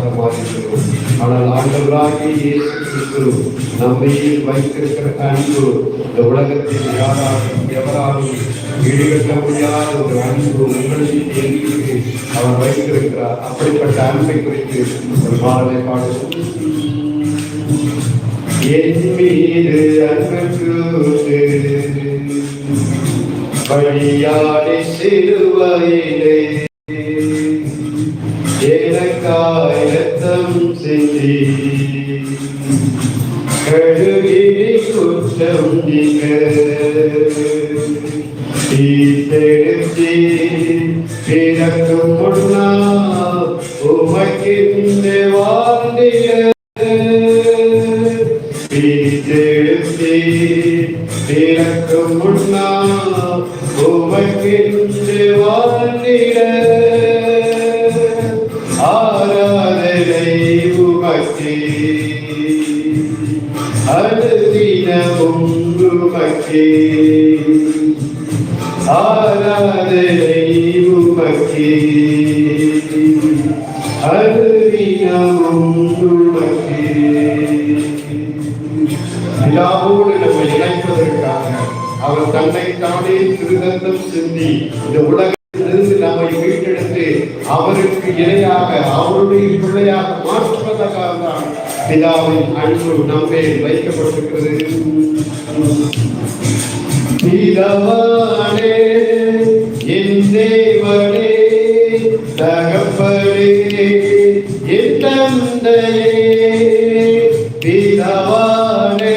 மனிதர்களாக மாறிக்கிறோம் ஆனால் ஆண்டவராகிய இயேசு கிறிஸ்து நம்மையில் வைத்திருக்கிற அன்பு இந்த உலகத்தில் யாராலும் எவராலும் ஈடுகட்ட முடியாத ஒரு அன்பு உங்களில் எங்களுக்கு அவர் வைத்திருக்கிறார் அப்படிப்பட்ட அன்பை குறித்து ஒரு பாடலை பாடுவோம் என் மீது அன்பு வழியாடி ரத்தம் சிந்தி கழுவி குற்றம் நீங்க தீர்த்தெடுத்தி பிறக்கும் முன்னா உமக்கு வாழ்ந்திய பிரித்தெடுத்தே பிறக்கும் ஆராதனை நம்மை இணைப்பதற்காக அவர் தன்னை தானே சிந்தி இந்த உலகத்திலிருந்து நம்மை மீட்டெடுத்து அவருக்கு இணையாக அவருடைய பிள்ளையாக மாற்றுவதற்காக தான் பிதாவின் அன்பு நம்மே வைக்கப்பட்டிருக்கிறது தகப்பனே என் தந்தையே பிதாவானே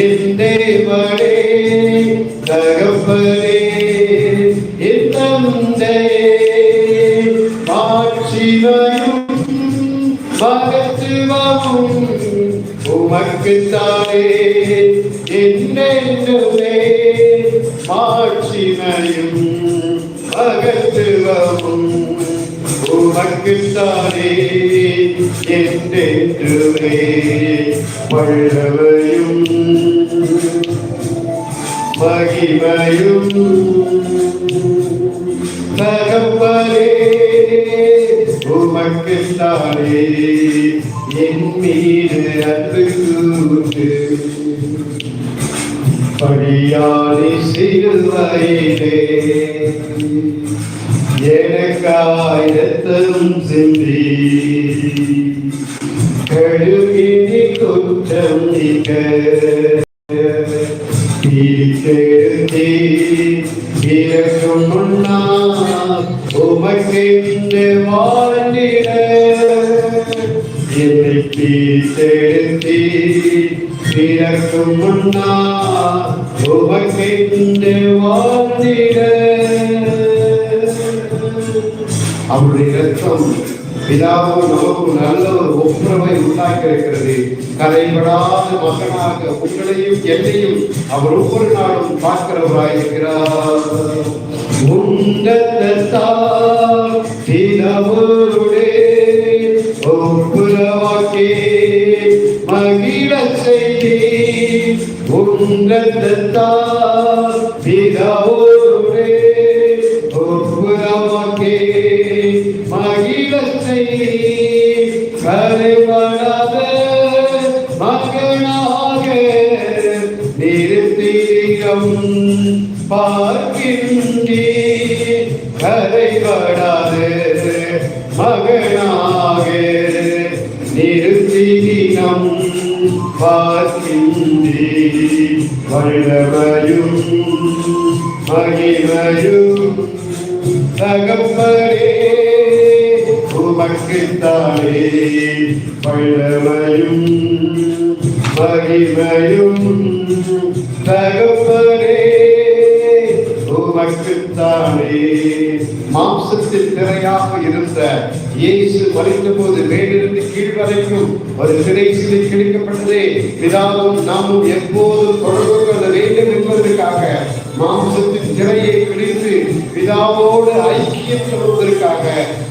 என் தேவனே தகப்பனே என் தந்தையே மாட்சிமையும் மகத்துவமும் உமக்குத்தானே என்னென்றுமே மாட்சிமையும் மகத்துவமும் உமக்குத்தானே என்றென்றுமே வல்லவையும் மகிமையும் தகப்பனே உமக்குத்தானே என் மீது அன்பு கூட்டு படியாதி சிறுவையிலே எனக்காய் ரத்தம் சிந்தி கழுவினி குற்றம் நீக்க பிரித்தெடுத்தே இறக்கும் முன்னா உமக்கென்று வாழ்ந்திட என்னை பிரித்தெடுத்தே உமக்கென்று வாழ்ந்திட. அவருடைய ரத்தம் பிதாவும் நமக்கும் நல்ல ஒரு ஒப்புரவை உண்டாக்கி இருக்கிறது கரைபடாத மகனாக உங்களையும் என்னையும் அவர் ஒவ்வொரு நாளும் பிதாவோடே உங்கத்தால் பிதாவோடே ஒப்புரவாக்கே மகிழத்தை கரைபடாத மகனாக நிறுத்தியம் பார்க்கின்றே கரைபடாத மகனாக நிறுத்தினம் பார்க்கின்றே வல்லமையும் மகிமையும் தகப்பரே உமக்குத்தானே வல்லமையும் மகிமையும் தகப்பரே உமக்குத்தானே மாம்சத்தில் திரையாக இருந்த இயேசு மறித்த போது மேலிருந்து கீழ் வரைக்கும் ஒரு சிறை சிலை கிடைக்கப்பட்டதே பிதாவும் நாமும் எப்போதும் தொடர்பு கொள்ள வேண்டும் என்பதற்காக மாம்சத்தின் திரையை பிடித்து பிதாவோடு ஐக்கியம் கொள்வதற்காக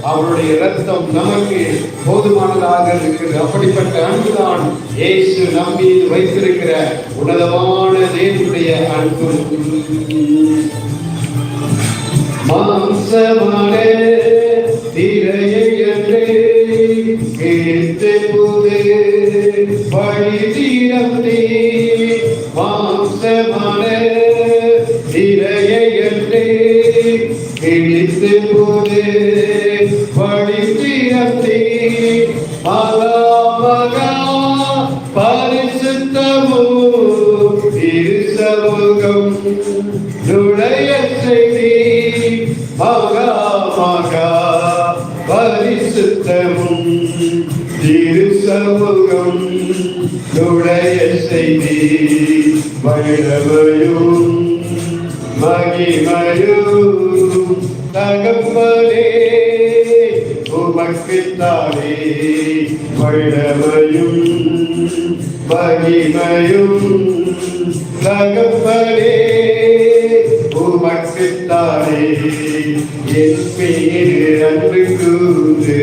அவருடைய ரத்தம் நமக்கு போதுமானதாக இருக்கிறது. அப்படிப்பட்ட அன்புதான் இயேசு நம்மீது வைத்திருக்கிற உன்னதமான தேவனுடைய அன்பு. மாம்சமான திரையை என்று புது வழி தீரத்தே மாம்சமான திரையையற்றே கிழித்து புது வழி தீரத்தே மகா இரு சமூகம் நுழைய செய்தி மகா மகா பரிசுத்தமும் திரு சமூகம் நுழைய செய்தி வைரவையும் மகிமையும். தகப்பனே உமக்குத்தானே வைரவையும் மகிமையும். தகப்பனே உமக்குத்தானே என் பேர் அன்பு கூறு.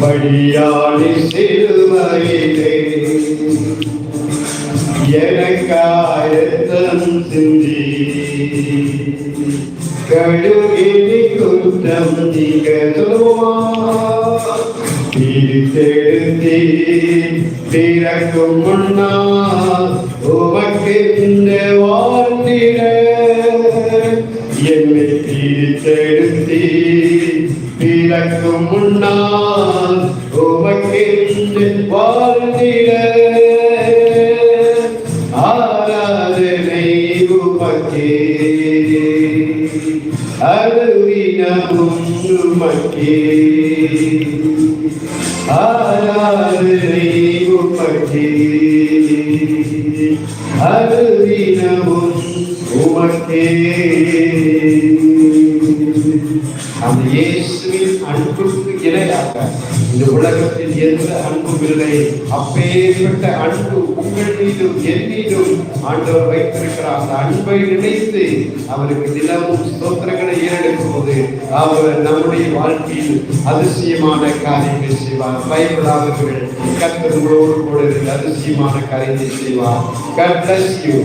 வழியாடி சிறுமையிலே. எனக்காயத்தம் சிந்தி கழுகினி குற்றம் நீங்க பிறக்கும் முன்னா. உமக்கு இந்த வாழ்ந்திட என்னை பிரித்தெழுந்தி பிறக்கும் முன்னால் உமக்கு இந்த வாழ்ந்திட ஆராதனை உமக்கே. அருவினமும் உமக்கே. ஆராதனை உமக்கே. இந்த உலகத்தில் எந்த அன்பும் இல்லை. அப்பேற்பட்ட அன்பு உங்கள் மீதும் என் மீதும் ஆண்டவர் வைத்திருக்கிறார். அந்த அன்பை நினைத்து அவருக்கு தினமும் ஸ்தோத்திரங்களை ஏறெடுக்கும் போது அவர் நம்முடைய வாழ்க்கையில் அதிசயமான காரியங்கள் செய்வார். பயப்படாதவர்கள் கத்தர்களோடு கூட அதிசயமான காரியத்தை செய்வார். God bless you.